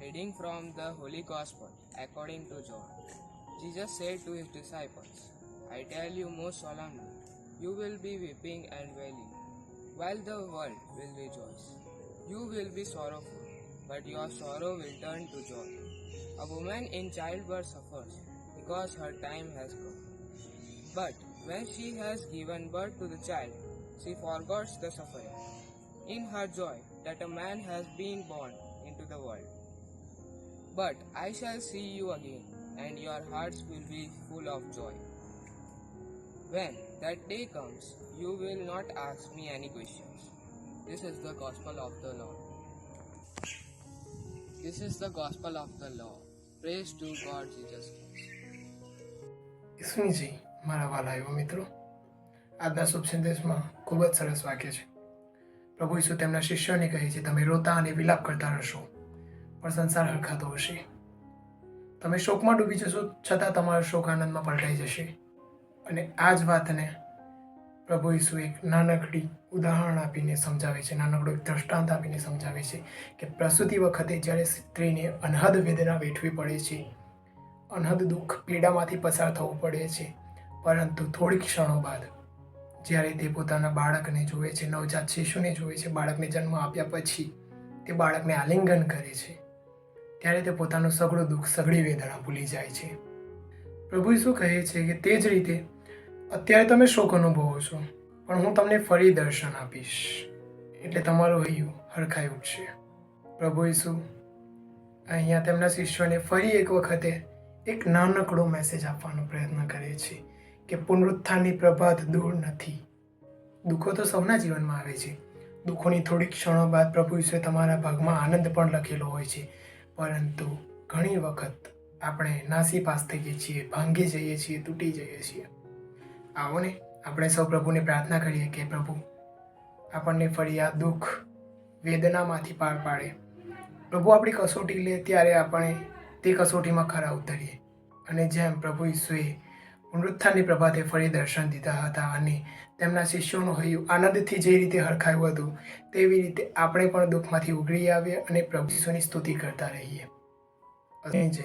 Reading from the Holy Gospel according to John. Jesus said to his disciples, I tell you most solemnly, you will be weeping and wailing, while the world will rejoice. You will be sorrowful, but your sorrow will turn to joy. A woman in childbirth suffers because her time has come. But when she has given birth to the child, she forgets the suffering in her joy that a man has been born into the world. But I shall see you again, and your hearts will be full of joy. When that day comes, you will not ask me any questions. This is the gospel of the Lord. This is the gospel of the Lord. Praise to God Jesus Christ. મારા વાલા એવો મિત્રો આજના શુભ સંદેશમાં ખૂબ જ સરસ વાક્ય છે પ્રભુ ઈસુ તેમના શિષ્યોને કહે છે તમે રોતા અને વિલાપ કરતા રહેશો પણ સંસાર હરખાતો હશે. તમે શોકમાં ડૂબી જશો છતાં તમારો શોક આનંદમાં પલટાઈ જશે. અને આ જ વાતને પ્રભુ ઈસુ એક નાનકડી ઉદાહરણ આપીને સમજાવે છે, નાનકડો એક દ્રષ્ટાંત આપીને સમજાવે છે કે પ્રસૂતિ વખતે જ્યારે સ્ત્રીને અનહદ વેદના વેઠવી પડે છે, અનહદ દુઃખ પીડામાંથી પસાર થવું પડે છે, પરંતુ થોડીક ક્ષણો બાદ જ્યારે તે પોતાના બાળકને જુએ છે, નવજાત શિશુને જુએ છે, બાળકને જન્મ આપ્યા પછી તે બાળકને આલિંગન કરે છે ત્યારે તે પોતાનું સઘળું દુઃખ સઘળી વેદના ભૂલી જાય છે. પ્રભુ શું કહે છે કે તે જ રીતે અત્યારે તમે શોક અનુભવો છો, પણ હું તમને ફરી દર્શન આપીશ. એટલે તમારું હૈયું હરખાઈ ઉઠશે. પ્રભુ ઈસુ, અહીંયા તેમના શિષ્યોને ફરી એક વખતે એક નાનકડો મેસેજ આપવાનો પ્રયત્ન કરે છે કે પુનરુત્થાનની પ્રભાત દૂર નથી. દુઃખો તો સૌના જીવનમાં આવે છે. દુઃખોની થોડીક ક્ષણો બાદ પ્રભુ ઈશ્વરે તમારા ભાગમાં આનંદ પણ લખેલો હોય છે. પરંતુ ઘણી વખત આપણે નાસીપાસ થઈએ છીએ, ભાંગી જઈએ છીએ, તૂટી જઈએ છીએ. આવો ને, આપણે સૌ પ્રભુને પ્રાર્થના કરીએ કે પ્રભુ, આપણને ફરી આ દુઃખ વેદનામાંથી પાર પાડે. પ્રભુ, આપણી કસોટી લે ત્યારે આપણે તે કસોટીમાં ખરા ઉતરીએ. અને જેમ પ્રભુ ઈસુએ પુનરુત્થાનની પ્રભાતે ફરી દર્શન દીધા હતા અને તેમના શિષ્યોનું હૈયું આનંદથી જે રીતે હરખાયું હતું, તેવી રીતે આપણે પણ દુઃખમાંથી ઉગરી આવીએ અને પ્રભુ સ્તુતિ કરતા રહીએ. જય.